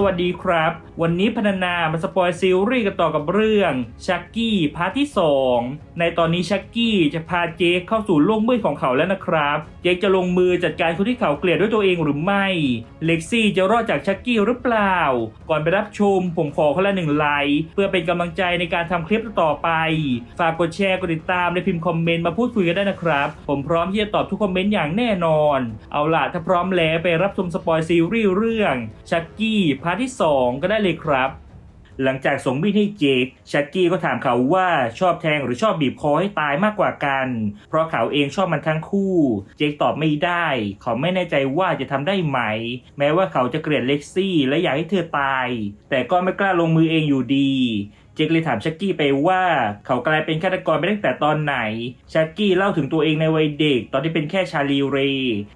สวัสดีครับ วันนี้พรรณนามาสปอยซีรีส์กันต่อกับเรื่องชักกี้พาร์ทที่ 2 ในตอนนี้ชักกี้จะพาเจคเข้าสู่โลกมืดของเขาแล้วนะครับเจคจะลงมือจัดการคนที่เขาเกลียดด้วยตัวเองหรือไม่ เล็กซี่จะรอดจากชักกี้หรือเปล่า ก่อนไปรับชม ผมขอคนละหนึ่งไลค์เพื่อเป็นกำลังใจในการทำคลิปต่อไป ฝากกดแชร์กดติดตามและพิมพ์คอมเมนต์มาพูดคุยกันได้นะครับ ผมพร้อมที่จะตอบทุกคอมเมนต์อย่างแน่นอน เอาล่ะถ้าพร้อมแล้วไปรับชมสปอยซีรีส์เรื่องชักกี้พาร์ทที่ 2 ก็ได้เลยครับ หลังจากส่งมีดให้เจคชักกี้ก็ถามเขาว่าชอบแทงหรือชอบบีบคอให้ตายมากกว่ากัน เพราะเขาเองชอบมันทั้งคู่ เจคตอบไม่ได้ เขาไม่แน่ใจว่าจะทำได้ไหม แม้ว่าเขาจะเกลียดเล็กซี่และอยากให้เธอตาย แต่ก็ไม่กล้าลงมือเองอยู่ดี เจคเลยถามชักกี้ไปว่าเขากลายเป็นฆาตกรไปตั้งแต่ตอนไหน ชักกี้เล่าถึงตัวเองในวัยเด็ก ตอนที่เป็นแค่ชาลีเร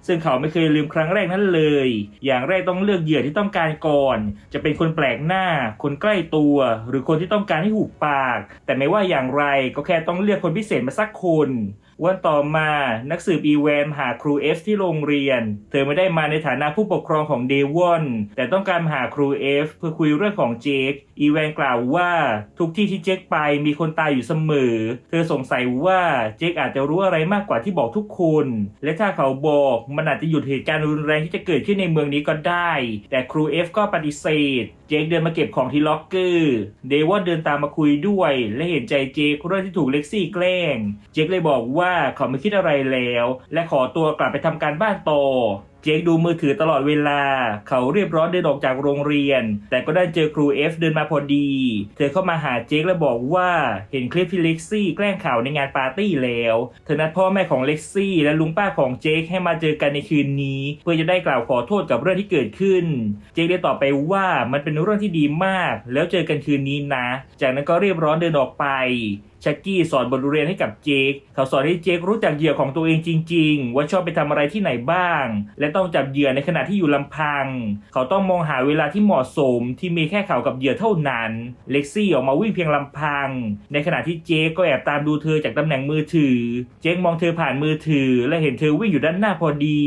ซึ่งเขาไม่เคยลืมครั้งแรกนั้นเลย อย่างแรกต้องเลือกเหยื่อที่ต้องการก่อน จะเป็นคนแปลกหน้า คนใกล้ตัว หรือคนที่ต้องการให้หูปาก แต่ไม่ว่าอย่างไรก็แค่ต้องเลือกคนพิเศษมาสักคน วันต่อมานักสืบอีแวนมหาครูเอฟที่โรงเรียน เธอไม่ได้มาในฐานะผู้ปกครองของเดวอนแต่ต้องการหาครูเอฟเพื่อคุยเรื่องของเจคอีแวนกล่าวว่าทุกที่ที่เจคไปมีคนตายอยู่เสมอ เธอสงสัยว่าเจคอาจจะรู้อะไรมากกว่าที่บอกทุกคน และถ้าเขาบอกมันอาจจะหยุดเหตุการณ์รุนแรงที่จะเกิดขึ้นในเมืองนี้ก็ได้ แต่ครูเอฟก็ปฏิเสธ จคเดินมาเก็บของที่ล็อกเกอร์ เดวอนเดินตามมาคุยด้วย และเห็นใจเจคเรื่องที่ถูกเล็กซี่แกล้ง เจคเลยบอกว่าเขาไม่คิดอะไรแล้ว และขอตัวกลับไปทำการบ้านต่อ เจคดูมือถือตลอดเวลา เขาเรียบร้อนเดินออกจากโรงเรียน แต่ก็ได้เจอครูเอฟเดินมาพอดี เธอเข้ามาหาเจคและบอกว่าเห็นคลิปที่เล็กซี่แกล้งข่าวในงานปาร์ตี้แล้ว เธอนัดพ่อแม่ของเล็กซี่และลุงป้าของเจคให้มาเจอกันในคืนนี้ เพื่อจะได้กล่าวขอโทษกับเรื่องที่เกิดขึ้น เจคได้ตอบไปว่ามันเป็นเรื่องที่ดีมาก แล้วเจอกันคืนนี้นะ จากนั้นก็เรียบร้อนเดินออกไป ชักกี้สอนบทเรียนให้กับเจคเขาสอนให้เจครู้จักเหยื่อของตัวเองจริง ๆ ว่าชอบไปทำอะไรที่ไหนบ้าง และต้องจับเหยื่อในขณะที่อยู่ลำพัง เขาต้องมองหาเวลาที่เหมาะสมที่มีแค่เขากับเหยื่อเท่านั้น เล็กซี่ออกมาวิ่งเพียงลำพัง ในขณะที่เจคก็แอบตามดูเธอจากตำแหน่งมือถือ เจคมองเธอผ่านมือถือ และเห็นเธอวิ่งอยู่ด้านหน้าพอดี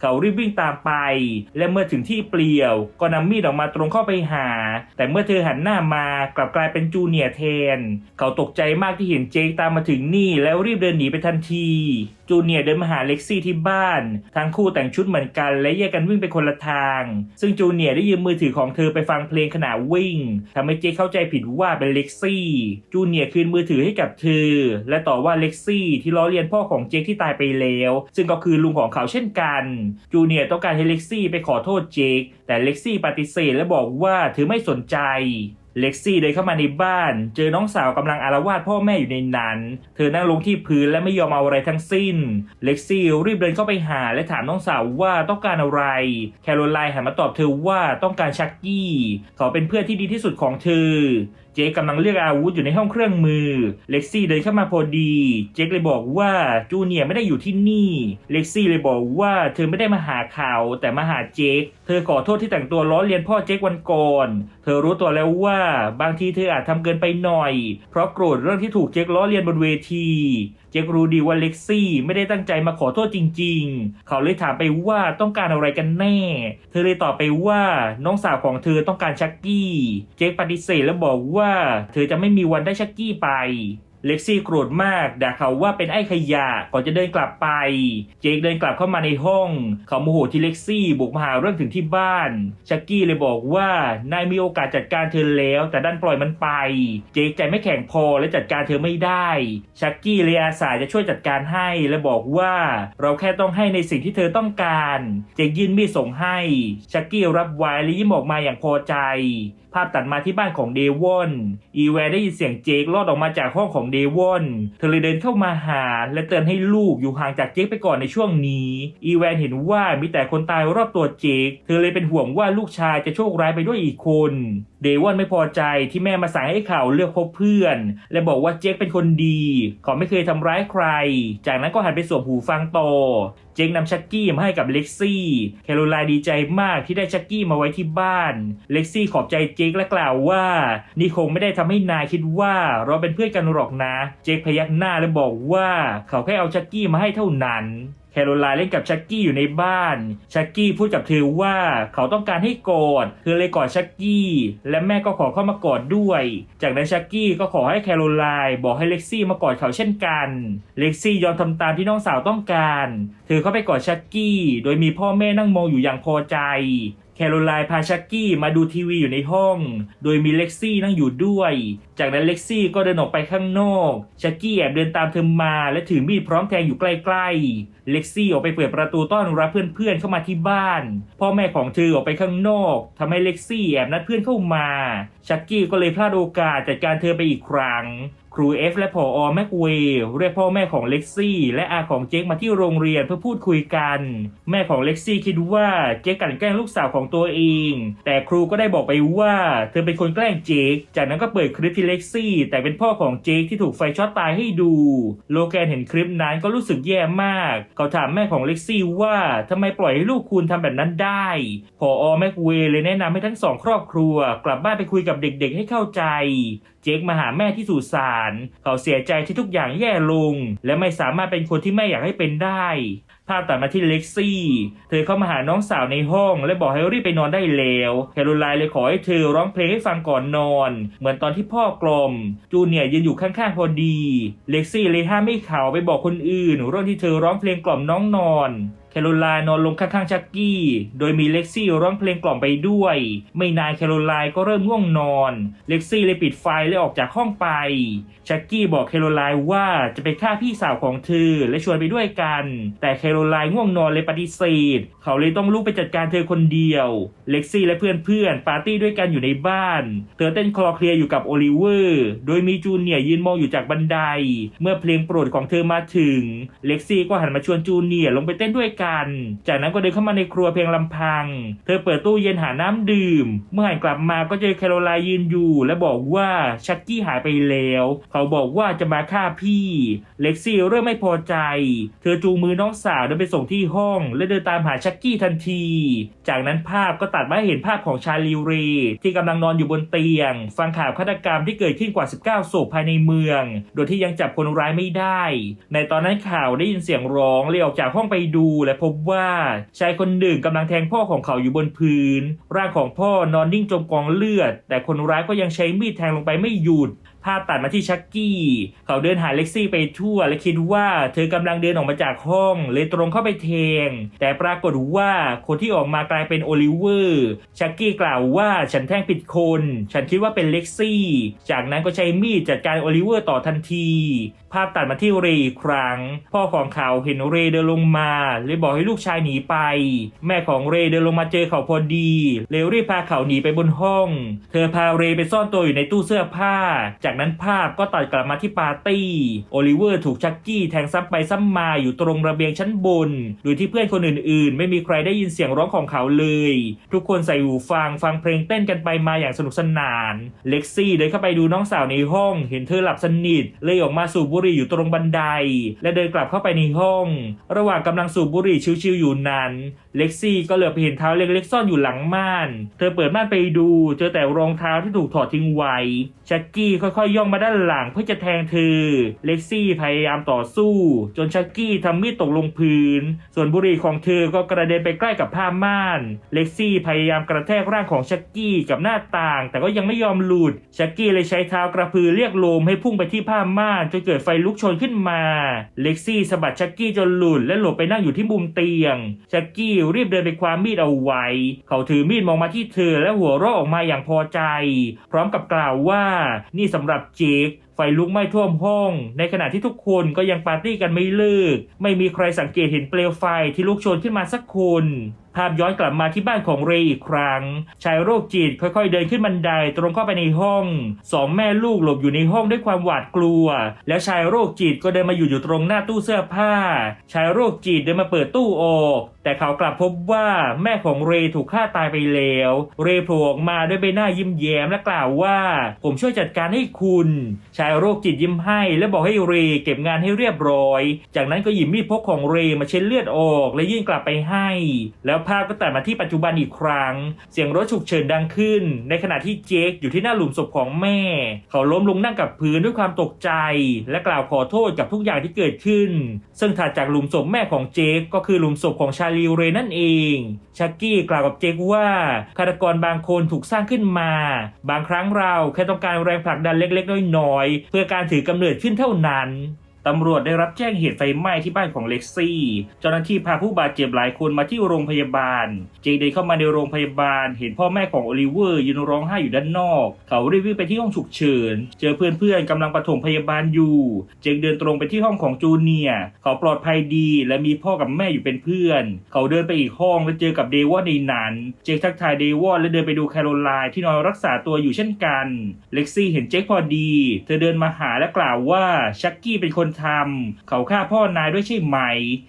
เขารีบวิ่งตามไป และเมื่อถึงที่เปลี่ยว ก็นำมีดออกมาตรงเข้าไปหา แต่เมื่อเธอหันหน้ามากลับกลายเป็นจูเนียร์แทน เขาตกใจมากที่เห็นเจคตามมาถึงนี่แล้วรีบเดินหนีไปทันที จูเนียร์เดินมาหาเล็กซี่ที่บ้าน ทั้งคู่แต่งชุดเหมือนกันและแยกกันวิ่งไปคนละทาง ซึ่งจูเนียร์ได้ยืมมือถือของเธอไปฟังเพลงขณะวิ่งทำให้เจคเข้าใจผิดว่าเป็นเล็กซี่ จูเนียร์คืนมือถือให้กับเธอ และต่อว่าเล็กซี่ที่ล้อเลียนพ่อของเจคที่ตายไปแล้ว ซึ่งก็คือลุงของเขาเช่นกัน จูเนียร์ต้องการให้เล็กซี่ไปขอโทษเจคแต่เล็กซี่ปฏิเสธและบอกว่าเธอไม่สนใจ เล็กซี่เดินเข้ามาในบ้าน เจอน้องสาวกำลังอารวาสพ่อแม่อยู่ในนั้น เธอนั่งลงที่พื้นและไม่ยอมเอาอะไรทั้งสิ้น เล็กซี่รีบเดินเข้าไปหาและถามน้องสาวว่าต้องการอะไร แคโรไลน์หันมาตอบเธอว่าต้องการชักกี้ เขาเป็นเพื่อนที่ดีที่สุดของเธอเจคกำลังเลือกอาวุธอยู่ในห้องเครื่องมือ เล็กซี่เดินเข้ามาพอดี เจคเลยบอกว่าจูเนียไม่ได้อยู่ที่นี่ เล็กซี่เลยบอกว่าเธอไม่ได้มาหาเขาแต่มาหาเจคเธอขอโทษที่แต่งตัวล้อเลียนพ่อเจควันก่อน เธอรู้ตัวแล้วว่าบางทีเธออาจทำเกินไปหน่อย เพราะโกรธเรื่องที่ถูกเจคล้อเลียนบนเวทีเจครู้ดีว่าเล็กซี่ไม่ได้ตั้งใจมาขอโทษจริง ๆ เขาเลยถามไปว่าต้องการอะไรกันแน่ เธอเลยตอบไปว่าน้องสาวของเธอต้องการชักกี้ เจคปฏิเสธและบอกว่า เธอจะไม่มีวันได้ชักกี้ไป เล็กซี่โกรธมากด่าเขาว่าเป็นไอ้ขยะก่อนจะเดินกลับไป เจคเดินกลับเข้ามาในห้อง เขาโมโหที่เล็กซี่บุกมาหาเรื่องถึงที่บ้านชักกี้เลยบอกว่านายมีโอกาสจัดการเธอแล้ว แต่ดันปล่อยมันไป เจคใจไม่แข็งพอและจัดการเธอไม่ได้ชักกี้เลยอาสาจะช่วยจัดการให้และบอกว่าเราแค่ต้องให้ในสิ่งที่เธอต้องการ เจคยื่นมีดส่งให้ชักกี้รับไว้และยิ้มออกมาอย่างพอใจ ภาพตัดมาที่บ้านของเดวอน อีแวร์ได้ยินเสียงเจคลอดออกมาจากห้องของเดวอน เธอเลยเดินเข้ามาหา และเตือนให้ลูกอยู่ห่างจากเจคไปก่อนในช่วงนี้ อีแวนเห็นว่ามีแต่คนตายรอบตัวเจค เธอเลยเป็นห่วงว่าลูกชายจะโชคร้ายไปด้วยอีกคน เดวอนไม่พอใจที่แม่มาสั่งให้เขาเลือกคบเพื่อน และบอกว่าเจคเป็นคนดี เขาไม่เคยทำร้ายใคร จากนั้นก็หันไปสวมหูฟังต่อเจคนำชักกี้มาให้กับเล็กซี่ แคโรไลน์ดีใจมากที่ได้ชักกี้มาไว้ที่บ้าน เล็กซี่ขอบใจเจคและกล่าวว่า นี่คงไม่ได้ทำให้นายคิดว่าเราเป็นเพื่อนกันหรอกนะ เจคพยักหน้าและบอกว่า เขาแค่เอาชักกี้มาให้เท่านั้น แคโรไลน์เล่นกับชักกี้อยู่ในบ้าน ชักกี้พูดกับเธอว่าเขาต้องการให้กอดเธอเลยกอดชักกี้ และแม่ก็ขอเข้ามากอดด้วย จากนั้นชักกี้ก็ขอให้แคโรไลน์บอกให้เล็กซี่มากอดเขาเช่นกัน เล็กซี่ยอมทำตามที่น้องสาวต้องการ เธอเข้าไปกอดชักกี้ โดยมีพ่อแม่นั่งมองอยู่อย่างพอใจ คโรไลน์พาชักกี้มาดูทีวีอยู่ในห้อง โดยมีเล็กซี่นั่งอยู่ด้วย จากนั้นเล็กซี่ก็เดินออกไปข้างนอกชักกี้แอบเดินตามเธอมา และถือมีดพร้อมแทงอยู่ใกล้ๆ เล็กซี่ออกไปเปิดประตูต้อนรับเพื่อนๆเข้ามาที่บ้าน พ่อแม่ของเธอออกไปข้างนอกทำให้เล็กซี่แอบนัดเพื่อนเข้ามาชักกี้ก็เลยพลาดโอกาสจัดการเธอไปอีกครั้ง ครูเอฟและผออแม็กเวย์เรียกพ่อแม่ของเล็กซี่ และอาของเจ๊กมาที่โรงเรียนเพื่อพูดคุยกัน แม่ของเล็กซี่คิดว่าเจ๊กกลันแกล้งลูกสาวของตัวเอง แต่ครูก็ได้บอกไปว่าเธอเป็นคนแกล้งเจ๊กจากนั้นก็เปิดคลิปที่เล็กซี่ แต่เป็นพ่อของเจ๊กที่ถูกไฟช็อตตายให้ดู โลแกนเห็นคลิปนั้นก็รู้สึกแย่มาก เขาถามแม่ของเล็กซี่ว่าทำไมปล่อยให้ลูกคุณทำแบบนั้นได้ผออแม็กเวเลยแนะนำให้ทั้งสองครอบครัว กลับบ้านไปคุยกับเด็กๆให้เข้าใจ เจคมาหาแม่ที่สุสานเขาเสียใจที่ทุกอย่างแย่ลง และไม่สามารถเป็นคนที่แม่อยากให้เป็นได้ภาพตัดมาที่เล็กซี่ เธอเข้ามาหาน้องสาวในห้อง และบอกให้รีบไปนอนได้แล้ว แคโรไลน์เลยขอให้เธอร้องเพลงให้ฟังก่อนนอน เหมือนตอนที่พ่อกลม จูเนียยืนอยู่ข้างๆพอดี เล็กซี่เลยห้ามไม่เขาไปบอกคนอื่นเรื่องที่เธอร้องเพลงกล่อมน้องนอน แคโรไลน์นอนลงข้างๆชักกี้ โดยมีเล็กซี่ร้องเพลงกล่อมไปด้วย ไม่นานแคโรไลน์ก็เริ่มง่วงนอน เล็กซี่เลยปิดไฟและออกจากห้องไป ชักกี้บอกแคโรไลน์ว่าจะไปฆ่าพี่สาวของเธอและชวนไปด้วยกัน แต่แคโรไลน์ง่วงนอนเลยปฏิเสธ เขาเลยต้องลุกไปจัดการเธอคนเดียว เล็กซี่และเพื่อนๆ ปาร์ตี้ด้วยกันอยู่ในบ้าน เธอเต้นคลอเคลียร์อยู่กับโอลิเวอร์ โดยมีจูเนียร์ยืนมองอยู่จากบันได เมื่อเพลงโปรดของเธอมาถึง เล็กซี่ก็หันมาชวนจูเนียร์ลงไปเต้นด้วยกัน จากนั้นก็เดินเข้ามาในครัวเพียงลำพัง เธอเปิดตู้เย็นหาน้ำดื่ม เมื่อหันกลับมาก็เจอแคโรไลน์ยืนอยู่ และบอกว่าชักกี้หายไปแล้ว เขาบอกว่าจะมาฆ่าพี่ เล็กซี่เริ่มไม่พอใจ เธอจูงมือน้องสาวเดินไปส่งที่ห้อง และเดินตามหาชักกี้ทันที จากนั้นภาพก็ตัดมาเห็นภาพของชาลีเรที่กำลังนอนอยู่บนเตียง ฟังข่าวฆาตกรรมที่เกิดขึ้นกว่า 19ศพภายในเมือง โดยที่ยังจับคนร้ายไม่ได้ ในตอนนั้นข่าวได้ยินเสียงร้องเลยออกจากห้องไปดูและพบว่าชายคนหนึ่งกำลังแทงพ่อของเขาอยู่บนพื้น ร่างของพ่อนอนนิ่งจมกองเลือด แต่คนร้ายก็ยังใช้มีดแทงลงไปไม่หยุด ภาพตัดมาที่ชักกี้ เขาเดินหาเล็กซี่ไปทั่ว และคิดว่าเธอกำลังเดินออกมาจากห้อง เลยตรงเข้าไปแทง แต่ปรากฏว่าคนที่ออกมากลายเป็นโอลิเวอร์ชักกี้กล่าวว่าฉันแทงผิดคน ฉันคิดว่าเป็นเล็กซี่ จากนั้นก็ใช้มีดจัดการโอลิเวอร์ต่อทันที ภาพตัดมาที่เรย์อีกครั้ง พ่อของเขาเห็นเรย์เดินลงมาเลยบอกให้ลูกชายหนีไป แม่ของเรย์เดินลงมาเจอเขาพอดีเลยรีบพาเขาหนีไปบนห้อง เธอพาเรย์ไปซ่อนตัวอยู่ในตู้เสื้อผ้าจากากนั้นภาพก็ตัดกลับมาที่ปาร์ตี้ โอลิเวอร์ถูกชักกี้แทงซ้ำไปซ้ำมาอยู่ตรงระเบียงชั้นบน โดยที่เพื่อนคนอื่นๆ ไม่มีใครได้ยินเสียงร้องของเขาเลย ทุกคนใส่หูฟังฟังเพลงเต้นกันไปมาอย่างสนุกสนาน เล็กซี่เดินเข้าไปดูน้องสาวในห้อง เห็นเธอหลับสนิท เลยออกมาสูบบุหรี่อยู่ตรงบันได และเดินกลับเข้าไปในห้อง ระหว่างกำลังสูบบุหรี่ชิวๆอยู่นั้น เล็กซี่ก็เหลือไปเห็นเท้าเล็กๆซ่อนอยู่หลังม่าน เธอเปิดม่านไปดู เจอแต่รองเท้าที่ถูกถอดทิ้งไว้ชักกี้ค่อยๆย่องมาด้านหลังเพื่อจะแทงเธอ เล็กซี่พยายามต่อสู้ จนชักกี้ทำมีดตกลงพื้น ส่วนบุหรี่ของเธอก็กระเด็นไปใกล้กับผ้าม่าน เล็กซี่พยายามกระแทกร่างของชักกี้กับหน้าต่าง แต่ก็ยังไม่ยอมหลุด ชักกี้เลยใช้เท้ากระพือเรียกลมให้พุ่งไปที่ผ้าม่านจนเกิดไฟลุกโชนขึ้นมา เล็กซี่สะบัดชักกี้จนหลุดและหลบไปนั่งอยู่ที่มุมเตียง ชักกี้รีบเดินไปคว้ามีดเอาไว้ เขาถือมีดมองมาที่เธอและหัวเราะออกมาอย่างพอใจ พร้อมกับกล่าวว่านี่สำหรับเจคไฟลุกไหม้ท่วมห้อง ในขณะที่ทุกคนก็ยังปาร์ตี้กันไม่เลิก ไม่มีใครสังเกตเห็นเปลวไฟที่ลุกโชนขึ้นมาสักคนภาพย้อนกลับมาที่บ้านของเรย์อีกครั้ง ชายโรคจิตค่อยๆเดินขึ้นบันไดตรงเข้าไปในห้องสองแม่ลูกหลบอยู่ในห้องด้วยความหวาดกลัว แล้วชายโรคจิตก็เดินมาอยู่อยู่ตรงหน้าตู้เสื้อผ้า ชายโรคจิตเดินมาเปิดตู้ออก แต่เขากลับพบว่าแม่ของเรย์ถูกฆ่าตายไปแล้ว เรย์โผล่ออกมาด้วยใบหน้ายิ้มแย้มและกล่าวว่า ผมช่วยจัดการให้คุณ ชายโรคจิตยิ้มให้ และบอกให้เรย์เก็บงานให้เรียบร้อย จากนั้นก็หยิบมีดพกของเรย์มาเช็ดเลือดออก และยื่นกลับไปให้ แล้วภาพก็ตัดมาที่ปัจจุบันอีกครั้ง เสียงรถฉุกเฉินดังขึ้น ในขณะที่เจคอยู่ที่หน้าหลุมศพของแม่ เขาล้มลงนั่งกับพื้นด้วยความตกใจ และกล่าวขอโทษกับทุกอย่างที่เกิดขึ้น ซึ่งถัดจากหลุมศพแม่ของเจคก็คือหลุมศพของชาลีเรนั่นเองชักกี้กล่าวกับเจคว่าฆาตกรบางคนถูกสร้างขึ้นมา บางครั้งเราแค่ต้องการแรงผลักดันเล็กๆน้อยๆเพื่อการถือกำเนิดขึ้นเท่านั้น ตำรวจได้รับแจ้งเหตุไฟไหม้ที่บ้านของเล็กซี่ เจ้าหน้าที่พาผู้บาดเจ็บหลายคนมาที่โรงพยาบาล เจเดินเข้ามาในโรงพยาบาล เห็นพ่อแม่ของโอลิเวอร์ยืนร้องไห้อยู่ด้านนอก เขารีบวิ่งไปที่ห้องฉุกเฉิน เจอเพื่อนๆกำลังปฐมพยาบาลอยู่ เจคเดินตรงไปที่ห้องของจูเนีย เขาปลอดภัยดีและมีพ่อกับแม่อยู่เป็นเพื่อน เขาเดินไปอีกห้องและเจอกับเดวอนในนั้น เจคทักทายเดวอนและเดินไปดูแคโรไลน์ที่นอนรักษาตัวอยู่เช่นกัน เล็กซี่เห็นเจคพอดี เธอเดินมาหาและกล่าวว่าชักกี้เป็นคนทำเขาฆ่าพ่อนายด้วยใช่ไหม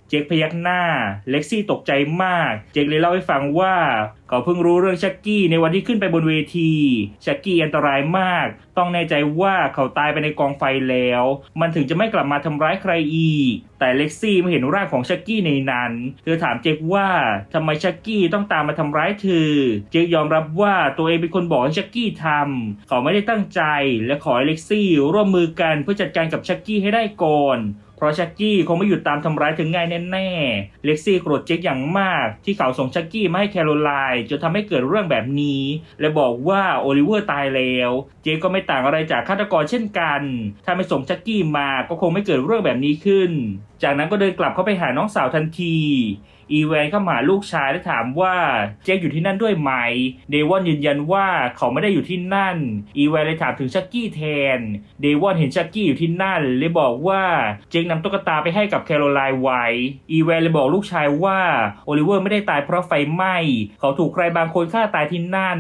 เจคพยักหน้า เล็กซี่ตกใจมาก เจคเลยเล่าให้ฟังว่า เขาเพิ่งรู้เรื่องชักกี้ในวันที่ขึ้นไปบนเวที ชักกี้อันตรายมาก ต้องแน่ใจว่าเขาตายไปในกองไฟแล้ว มันถึงจะไม่กลับมาทำร้ายใครอีก แต่เล็กซี่ไม่เห็นร่างของชักกี้ในนั้น เธอถามเจคว่าทำไมชักกี้ต้องตามมาทำร้ายเธอ เจคยอมรับว่าตัวเองเป็นคนบอกให้ชักกี้ทำเขาไม่ได้ตั้งใจ และขอเล็กซี่ร่วมมือกันเพื่อจัดการกับชักกี้ให้ได้ก่อน เพราะชักกี้คงไม่หยุดตามทำร้ายถึงง่ายแน่ๆ เล็กซี่โกรธเจคอย่างมาก ที่เขาส่งชักกี้มาให้แคโรไลน์จนทำให้เกิดเรื่องแบบนี้ และบอกว่าโอลิเวอร์ตายแล้ว เจคก็ไม่ต่างอะไรจากฆาตกรเช่นกัน ถ้าไม่ส่งชักกี้มาก็คงไม่เกิดเรื่องแบบนี้ขึ้น จากนั้นก็เดินกลับเข้าไปหาน้องสาวทันทีอีแวนเข้ามาลูกชายและถามว่าเจคอยู่ที่นั่นด้วยไหม เดวอนยืนยันว่าเขาไม่ได้อยู่ที่นั่น อีแวนเลยถามถึงชักกี้แทน เดวอนเห็นชักกี้อยู่ที่นั่นเลยบอกว่าเจคนำตุ๊กตาไปให้กับแคโรไลน์ไว้อีแวนเลยบอกลูกชายว่าโอลิเวอร์ไม่ได้ตายเพราะไฟไหม้เขาถูกใครบางคนฆ่าตายที่นั่น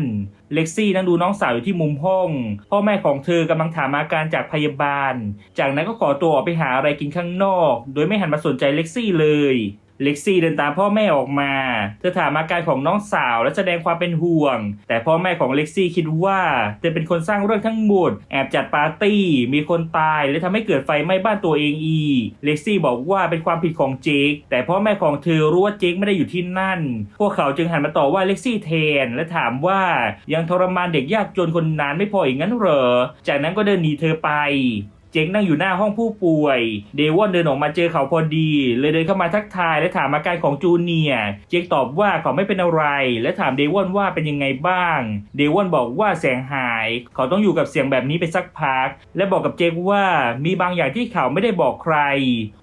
เล็กซี่นั่งดูน้องสาวอยู่ที่มุมห้อง พ่อแม่ของเธอกำลังถามอาการจากพยาบาล จากนั้นก็ขอตัวออกไปหาอะไรกินข้างนอก โดยไม่หันมาสนใจเล็กซี่เลย เล็กซี่เดินตามพ่อแม่ออกมา เธอถามอาการของน้องสาวและแสดงความเป็นห่วง แต่พ่อแม่ของเล็กซี่คิดว่าเธอเป็นคนสร้างเรื่องทั้งหมด แอบจัดปาร์ตี้ มีคนตาย และทำให้เกิดไฟไหม้บ้านตัวเองอีก เล็กซี่บอกว่าเป็นความผิดของเจค แต่พ่อแม่ของเธอรู้ว่าเจคไม่ได้อยู่ที่นั่น พวกเขาจึงหันมาต่อว่าเล็กซี่แทน และถามว่ายังทรมานเด็กยากจนคนนั้นไม่พออีกงั้นเหรอ จากนั้นก็เดินหนีเธอไป เจคนั่งอยู่หน้าห้องผู้ป่วย เดวอนเดินออกมาเจอเขาพอดี เลยเดินเข้ามาทักทายและถามอาการของจูเนียเจคตอบว่าเขาไม่เป็นอะไร และถามเดวอนว่าเป็นยังไงบ้าง เดวอนบอกว่าแสงหาย เขาต้องอยู่กับเสียงแบบนี้ไปสักพัก และบอกกับเจคว่ามีบางอย่างที่เขาไม่ได้บอกใคร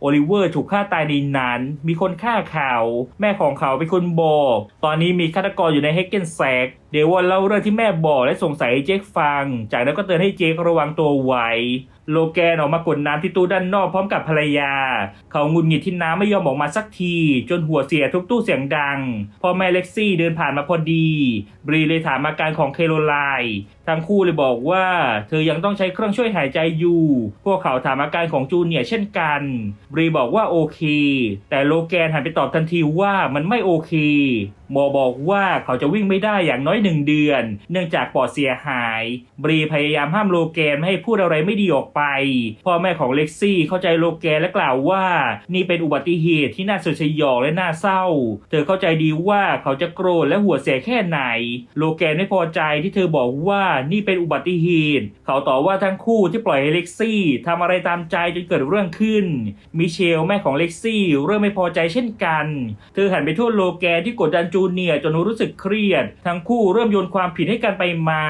โอลิเวอร์ถูกฆ่าตายในนั้น มีคนฆ่าเขา แม่ของเขาเป็นคนบอก ตอนนี้มีฆาตกรอยู่ในเฮกเกนแซก เดวอนเล่าเรื่องที่แม่บอกและสงสัยเจคฟัง จากนั้นก็เตือนให้เจคระวังตัวไว้ โลแกนออกมากดน้ำที่ตู้ด้านนอกพร้อมกับภรรยา เขางุนหงิดที่น้ำไม่ยอมออกมาสักที จนหัวเสียทุกตู้เสียงดัง พอแม่เล็กซี่เดินผ่านมาพอดี บรีเลยถามอาการของเคโรไลน์ ทั้งคู่เลยบอกว่า เธอยังต้องใช้เครื่องช่วยหายใจอยู่ พวกเขาถามอาการของจูเนียเช่นกันบรีบอกว่าโอเค แต่โลแกนหันไปตอบทันทีว่ามันไม่โอเคหมอบอกว่าเขาจะวิ่งไม่ได้อย่างน้อยหนึ่งเดือน เนื่องจากปอดเสียหาย บรีพยายามห้ามโลแกนไม่ให้พูดอะไรไม่ดีออกไป พ่อแม่ของเล็กซี่เข้าใจโลแกนและกล่าวว่า นี่เป็นอุบัติเหตุที่น่าสยดยองและน่าเศร้า เธอเข้าใจดีว่าเขาจะโกรธและหัวเสียแค่ไหน โลแกนไม่พอใจที่เธอบอกว่านี่เป็นอุบัติเหตุเขาต่อว่าทั้งคู่ที่ปล่อยให้เล็กซี่ทำอะไรตามใจจนเกิดเรื่องขึ้น มิเชลแม่ของเล็กซี่เริ่มไม่พอใจเช่นกัน เธอหันไปโทษโลแกนที่กดดันจูเนียจนรู้สึกเครียด ทั้งคู่เริ่มโยนความผิดให้กันไปมา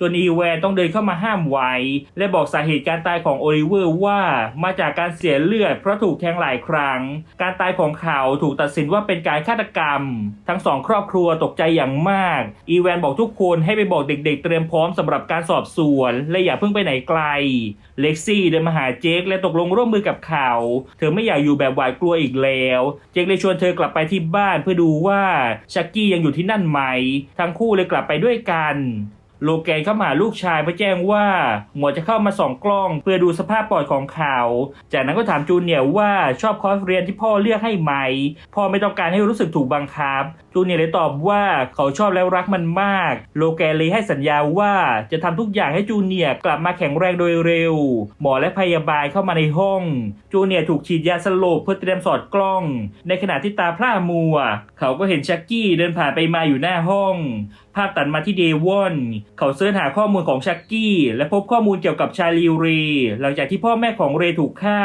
จนอีแวนต้องเดินเข้ามาห้ามไว้ และบอกสาเหตุการตายของโอลิเวอร์ว่ามาจากการเสียเลือดเพราะถูกแทงหลายครั้ง การตายของเขาถูกตัดสินว่าเป็นการฆาตกรรม ทั้งสองครอบครัวตกใจอย่างมาก อีแวนบอกทุกคนให้ไปบอกเด็กๆ เตรียมพร้อมสำหรับการสอบสวนและอย่าเพิ่งไปไหนไกล เล็กซี่เดินมาหาเจคและตกลงร่วมมือกับเขา เธอไม่อยากอยู่แบบหวาดกลัวอีกแล้ว เจคเลยชวนเธอกลับไปที่บ้านเพื่อดูว่าชักกี้ยังอยู่ที่นั่นไหม ทั้งคู่เลยกลับไปด้วยกัน โลแกนเข้ามาลูกชายเพื่อแจ้งว่า หมอจะเข้ามาส่องกล้อง เพื่อดูสภาพปอดของเขา จากนั้นก็ถามจูเนียร์ว่าชอบคอร์สเรียนที่พ่อเลือกให้ไหม พ่อไม่ต้องการให้รู้สึกถูกบังคับ จูเนียร์เลยตอบว่าเขาชอบและรักมันมาก โลแกนเลยให้สัญญาว่าจะทำทุกอย่างให้จูเนียร์กลับมาแข็งแรงโดยเร็ว หมอและพยาบาลเข้ามาในห้อง จูเนียร์ถูกฉีดยาสลบเพื่อเตรียมสอดกล้อง ในขณะที่ตาพร่ามัว เขาก็เห็นชักกี้เดินผ่านไปมาอยู่หน้าห้อง ภาพตัดมาที่เดวอน เขาเสิร์ชหาข้อมูลของชักกี้ และพบข้อมูลเกี่ยวกับชาลีเร หลังจากที่พ่อแม่ของเรย์ถูกฆ่า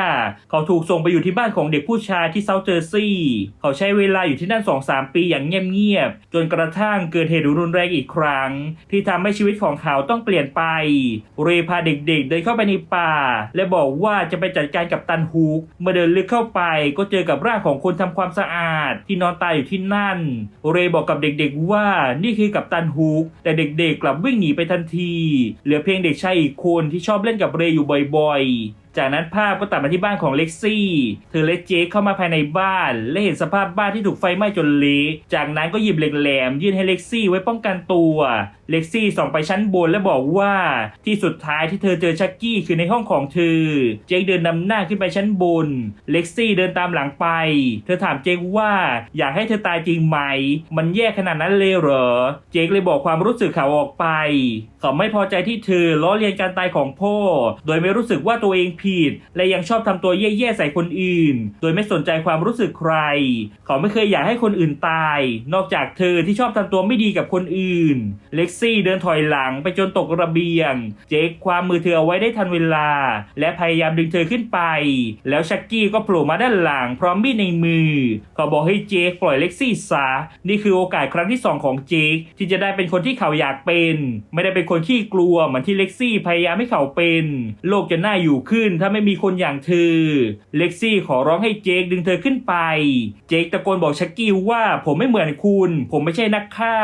เขาถูกส่งไปอยู่ที่บ้านของเด็กผู้ชายที่เซาท์เจอร์ซีย์ เขาใช้เวลาอยู่ที่นั่น 2-3 ปีอย่างเงียบๆ จนกระทั่งเกิดเหตุรุนแรงอีกครั้ง ที่ทำให้ชีวิตของเขาต้องเปลี่ยนไป เรย์พาเด็กๆ เดินเข้าไปในป่า และบอกว่าจะไปจัดการกับตันฮุก เมื่อเดินลึกเข้าไปก็เจอกับร่างของคนทำความสะอาด ที่นอนตายอยู่ที่นั่น เรย์บอกกับเด็กๆว่านี่คือกับตันฮุกแต่เด็กๆกลับวิ่งหนีไปทันที เหลือเพียงเด็กชายอีกคนที่ชอบเล่นกับเรย์อยู่บ่อยๆ จากนั้นภาพก็ตัดมาที่บ้านของเล็กซี่ เธอและเจคเข้ามาภายในบ้าน และเห็นสภาพบ้านที่ถูกไฟไหม้จนเละจากนั้นก็หยิบเหล็กแหลมยื่นให้เล็กซี่ไว้ป้องกันตัว เล็กซี่ส่องไปชั้นบนและบอกว่าที่สุดท้ายที่เธอเจอชักกี้คือในห้องของเธอ เจคเดินนำหน้าขึ้นไปชั้นบน เล็กซี่เดินตามหลังไป เธอถามเจคว่าอยากให้เธอตายจริงไหม มันแย่ขนาดนั้นเลยเหรอ เจคเลยบอกความรู้สึกเขาออกไป เขาไม่พอใจที่เธอล้อเลียนการตายของพ่อ โดยไม่รู้สึกว่าตัวเองผิดและยังชอบทำตัวแย่ๆใส่คนอื่น โดยไม่สนใจความรู้สึกใคร เขาไม่เคยอยากให้คนอื่นตาย นอกจากเธอที่ชอบทำตัวไม่ดีกับคนอื่น เล็กซี่เดินถอยหลังไปจนตกระเบียง เจคความมือเธอเอาไว้ได้ทันเวลา และพยายามดึงเธอขึ้นไป แล้วชักกี้ก็โผล่มาด้านหลังพร้อมมีดในมือ เขาบอกให้เจคปล่อยเล็กซี่ซะนี่คือโอกาสครั้งที่สองของเจคที่จะได้เป็นคนที่เขาอยากเป็น ไม่ได้เป็นคนขี้กลัวเหมือนที่เล็กซี่พยายามให้เขาเป็น โลกจะน่าอยู่ขึ้นถ้าไม่มีคนอย่างเธอ เล็กซี่ขอร้องให้เจคดึงเธอขึ้นไป เจคตะโกนบอกชักกี้ว่าผมไม่เหมือนคุณ ผมไม่ใช่นักฆ่า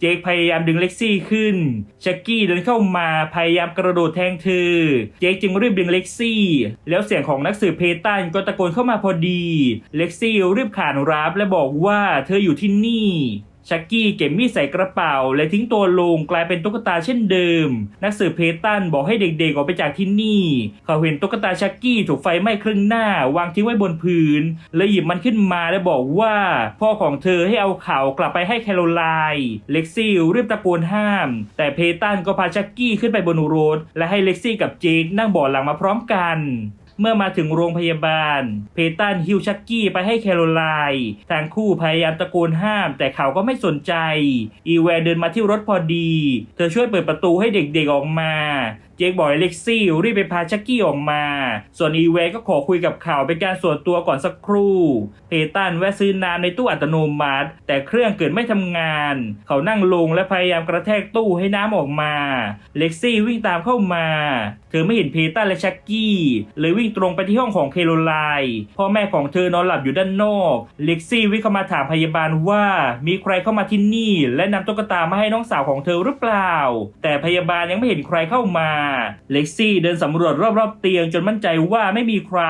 เจคพยายามดึงเล็กซี่ขึ้น ชักกี้เดินเข้ามาพยายามกระโดดแทงเธอ เจคจึงรีบดึงเล็กซี่ แล้วเสียงของนักสืบเพตันก็ตะโกนเข้ามาพอดี เล็กซี่รีบขานรับและบอกว่าเธออยู่ที่นี่ ชักกี้เก็บมีดใส่กระเป๋า และทิ้งตัวลงกลายเป็นตุ๊กตาเช่นเดิม นักสืบเพตันบอกให้เด็กๆออกไปจากที่นี่ เขาเห็นตุ๊กตาชักกี้ถูกไฟไหม้ครึ่งหน้าวางทิ้งไว้บนพื้นเลยหยิบมันขึ้นมาและบอกว่าพ่อของเธอให้เอาข่าวกลับไปให้แคโรไลน์เล็กซี่รีบตะโกนห้าม แต่เพตันก็พาชักกี้ขึ้นไปบนรถและให้เล็กซี่กับเจคนั่งเบาะหลังมาพร้อมกัน เมื่อมาถึงโรงพยาบาล เพตันฮิวชักกี้ไปให้แคโรไลน์ทั้งคู่พยายามตะโกนห้าม แต่เขาก็ไม่สนใจ อีแวนเดินมาที่รถพอดี เธอช่วยเปิดประตูให้เด็กๆออกมา เจคบอกเล็กซี่รีบไปพาชักกี้ออกมา ส่วนอีแวก็ขอคุยกับเขาเป็นการส่วนตัวก่อนสักครู่เพตันแวะซื้อน้ำในตู้อัตโนมัติ แต่เครื่องเกิดไม่ทำงาน เขานั่งลงและพยายามกระแทกตู้ให้น้ำออกมา เล็กซี่วิ่งตามเข้ามา เธอไม่เห็นเพตันและชักกี้เลยวิ่งตรงไปที่ห้องของเคโรไลน์พ่อแม่ของเธอนอนหลับอยู่ด้านนอก เล็กซี่วิ่งเข้ามาถามพยาบาลว่ามีใครเข้ามาที่นี่ และนำตุ๊กตามาให้น้องสาวของเธอหรือเปล่า แต่พยาบาลยังไม่เห็นใครเข้ามาเล็กซี่เดินสำรวจรอบๆเตียงจนมั่นใจว่าไม่มีใคร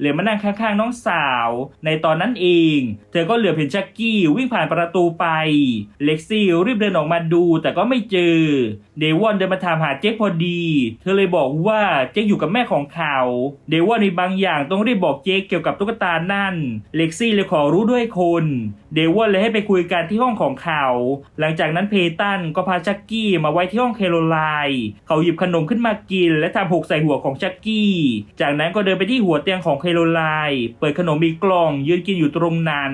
เลยมานั่งข้างๆน้องสาว ในตอนนั้นเอง เธอก็เหลือเห็นชักกี้วิ่งผ่านประตูไป เล็กซี่รีบเดินออกมาดูแต่ก็ไม่เจอ เดวอนเดินมาถามหาเจ๊พอดี เธอเลยบอกว่าเจ๊อยู่กับแม่ของเขา เดวอนมีบางอย่างต้องรีบบอกเจ๊เกี่ยวกับตุ๊กตานั่น เล็กซี่เลยขอรู้ด้วยคน เดวอนเลยให้ไปคุยกันที่ห้องของเขา หลังจากนั้นเพตันก็พาชักกี้มาไว้ที่ห้องเคโรไลน์เขาหยิบขนมขึ้นมากิน และทำหกใส่หัวของชักกี้ จากนั้นก็เดินไปที่หัวเตียงของเคโรไลน์เปิดขนมมีกล่องยืนกินอยู่ตรงนั้น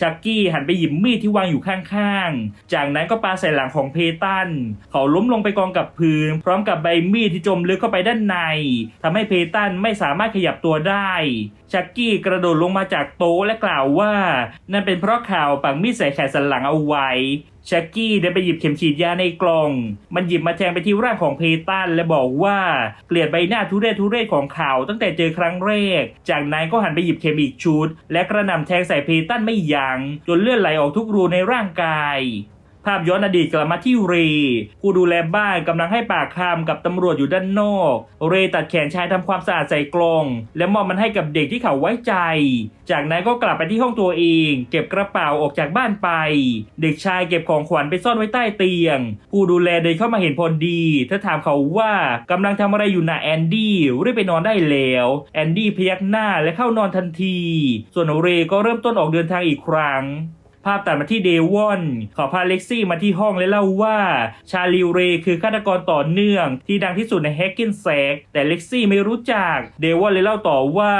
ชักกี้หันไปหยิบมีดที่วางอยู่ข้างๆ จากนั้นก็ปาใส่หลังของเพตัน เขาล้มลงไปกองกับพื้น พร้อมกับใบมีดที่จมลึกเข้าไปด้านในทำให้เพตันไม่สามารถขยับตัวได้ ชักกี้กระโดดลงมาจากโต๊ะและกล่าวว่า นั่นเป็นเพราะข่าวปักมีดใส่แขนสันหลังเอาไว้ ชักกี้เดินไปหยิบเข็มฉีดยาในกล่อง มันหยิบมาแทงไปที่ร่างของเพตันและบอกว่าเกลียดใบหน้าทุเรศทุเรศของเขาตั้งแต่เจอครั้งแรก จากนั้นก็หันไปหยิบเข็มอีกชุด และกระหน่ำแทงใส่เพตันไม่ยัง้งจนเลือดไหลออกทุกรูในร่างกาย ภาพย้อนอดีตกลับมาที่เรย์ผู้ดูแลบ้านกำลังให้ปากคำกับตำรวจอยู่ด้านนอก เรย์ตัดแขนชายทำความสะอาดใส่กลอง และมอบมันให้กับเด็กที่เขาไว้ใจ จากนั้นก็กลับไปที่ห้องตัวเอง เก็บกระเป๋าออกจากบ้านไป เด็กชายเก็บของขวัญไปซ่อนไว้ใต้เตียง ผู้ดูแลเดินเข้ามาเห็นพอดีเธอถามเขาว่ากำลังทำอะไรอยู่นะแอนดี้รีบไปนอนได้แล้วแอนดี้พยักหน้าและเข้านอนทันที ส่วนเรย์ก็เริ่มต้นออกเดินทางอีกครั้ง ภาพตัดมาที่เดวอนขาพาเล็กซี่มาที่ห้องและเล่าว่าชาลิวเรคือฆาตกรต่อเนื่อง ที่ดังที่สุดในแฮกกินแซกแต่เล็กซี่ไม่รู้จัก เดวอนเลยเล่าต่อว่า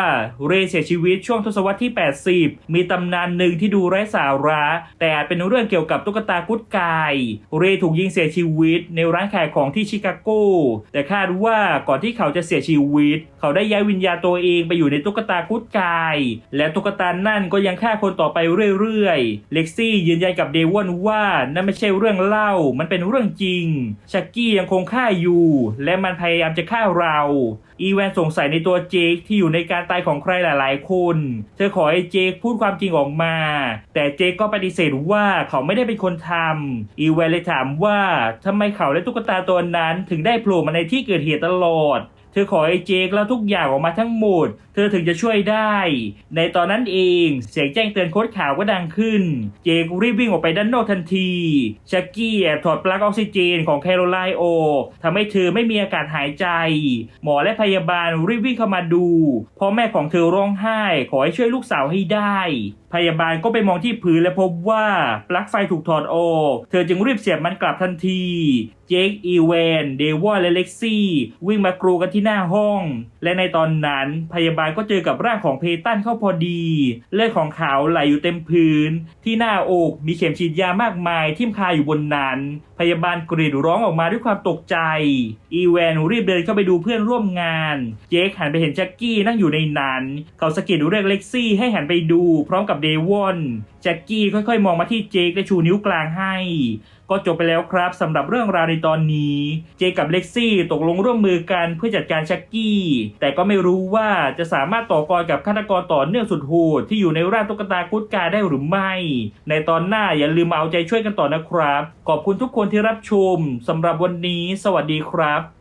เรเสียชีวิตช่วงทศวรรษที่ 80 มีตำนานหนึ่งที่ดูไร้สาระ แต่อาจเป็นเรื่องเกี่ยวกับตุ๊กตากุดกาย เรถูกยิงเสียชีวิต ในร้านขายของที่ชิคาโก แต่คาดว่าก่อนที่เขาจะเสียชีวิต เขาได้ย้ายวิญญาณตัวเองไปอยู่ในตุ๊กตากุดกาย และตุ๊กตานั่นก็ยังฆ่าคนต่อไปเรื่อยๆเล็กซี่ยืนยันกับเดวอนว่านั่นไม่ใช่เรื่องเล่า มันเป็นเรื่องจริง ชักกี้ยังคงฆ่าอยู่ และมันพยายามจะฆ่าเรา อีแวนสงสัยในตัวเจคที่อยู่ในการตายของใครหลาย ๆ คน เธอขอให้เจคพูดความจริงออกมา แต่เจคก็ปฏิเสธว่าเขาไม่ได้เป็นคนทำ อีแวนเลยถามว่าทำไมเขาและตุ๊กตาตัวนั้น ถึงได้โผล่มาในที่เกิดเหตุตลอด เธอขอให้เจคแล้วทุกอย่างออกมาทั้งหมด ธอถึงจะช่วยได้ ในตอนนั้นเองเสียงแจ้งเตือนโค้ดข่าวก็ดังขึ้น เจครีบวิ่งออกไปด้านนอกทันทีชักกี้แอบถอดปลั๊กออกซิเจนของแคโรไลน์อทำให้เธอไม่มีอากาศหายใจ หมอและพยาบาลรีบวิ่งเข้ามาดูพ่อแม่ของเธอร้องไห้ ขอให้ช่วยลูกสาวให้ได้ พยาบาลก็ไปมองที่พื้นและพบว่าปลั๊กไฟถูกถอดออกเธอจึงรีบเสียบมันกลับทันทีเจคอีแวนเดวอนและเล็กซี่วิ่งมากรูกันที่หน้าห้อง และในตอนนั้นพยาบาลก็เจอกับร่างของเพตันเข้าพอดี เลือดของเขาไหลอยู่เต็มพื้น ที่หน้าอกมีเข็มฉีดยามากมายทิ่มคาอยู่บนนั้น พยาบาลกรีดร้องออกมาด้วยความตกใจ อีแวนรีบเดินเข้าไปดูเพื่อนร่วมงาน เจคหันไปเห็นแจ็คกี้นั่งอยู่ในนั้น เขาสะกิดเรียกเล็กซี่ให้หันไปดูพร้อมกับเดวอนแจ็คกี้ค่อยๆ มองมาที่เจคและชูนิ้วกลางให้ ก็จบไปแล้วครับสำหรับเรื่องราวในตอนนี้ เจกับเล็กซี่ตกลงร่วมมือกันเพื่อจัดการชักกี้ แต่ก็ไม่รู้ว่าจะสามารถต่อกรกับฆาตกรต่อเนื่องสุดโหดที่อยู่ในร่างตุ๊กตากุดกาได้หรือไม่ ในตอนหน้าอย่าลืมมาเอาใจช่วยกันต่อนะครับ ขอบคุณทุกคนที่รับชมสำหรับวันนี้ สวัสดีครับ